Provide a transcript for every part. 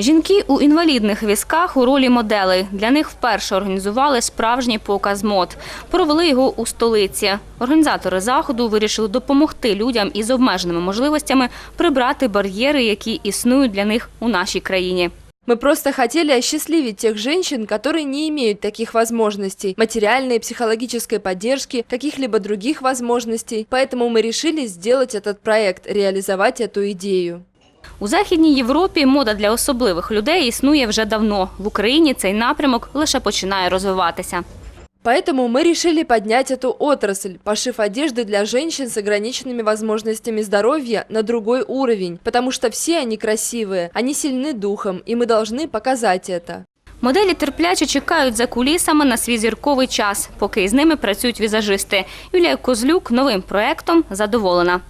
Жінки у інвалідних візках у ролі моделей. Для них вперше організували справжній показ мод. Провели його у столиці. Організатори заходу вирішили допомогти людям із обмеженими можливостями прибрати бар'єри, які існують для них у нашій країні. Мы просто хотели осчастливить тех женщин, которые не имеют таких возможностей, материальной и психологической поддержки, каких-либо других возможностей. Поэтому мы решили сделать этот проект, реализовать эту идею. У Західній Європі мода для особливих людей існує вже давно. В Україні цей напрямок лише починає розвиватися. Поэтому мы решили поднять эту отрасль, пошив одежды для женщин с ограниченными возможностями здоровья на другой уровень, потому что все они красивые, они сильны духом, и мы должны показать это. Моделі терпляче чекають за кулісами на свій зірковий час, поки із ними працюють візажисти. Юлія Козлюк новим проектом задоволена.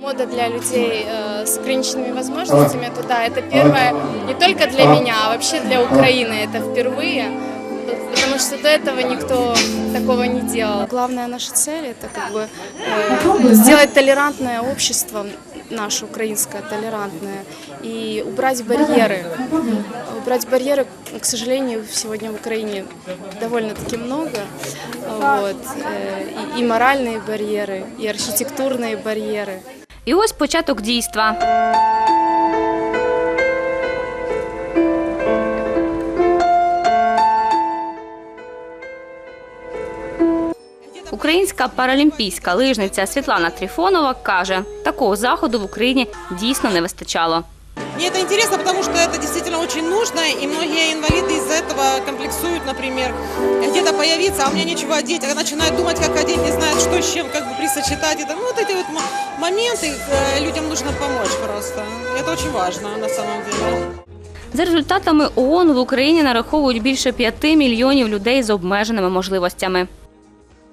Мода для людей э, с ограниченными возможностями, это да, это первое не только для меня, а вообще для Украины это впервые, потому что до этого никто такого не делал. Главная наша цель это как бы э, сделать толерантное общество, наше украинское толерантное, и убрать барьеры. Убрать барьеры, к сожалению, сегодня в Украине довольно-таки много. Вот, э, и, и моральные барьеры, и архитектурные барьеры. І ось початок дійства. Українська паралімпійська лижниця Світлана Тріфонова каже, такого заходу в Україні дійсно не вистачало. Мне это интересно, потому что это действительно очень нужно, и многие инвалиды из-за этого комплексуют, например, где-то появиться, а у меня нечего одеть, а начинают думать, как одеть, не знают, что с чем, как бы присочетать это. Ну, вот эти вот мо- моменты э, людям нужно помочь просто. Это очень важно на самом деле. За результатами ООН в Україні нараховують більше 5 мільйонів людей з обмеженими можливостями.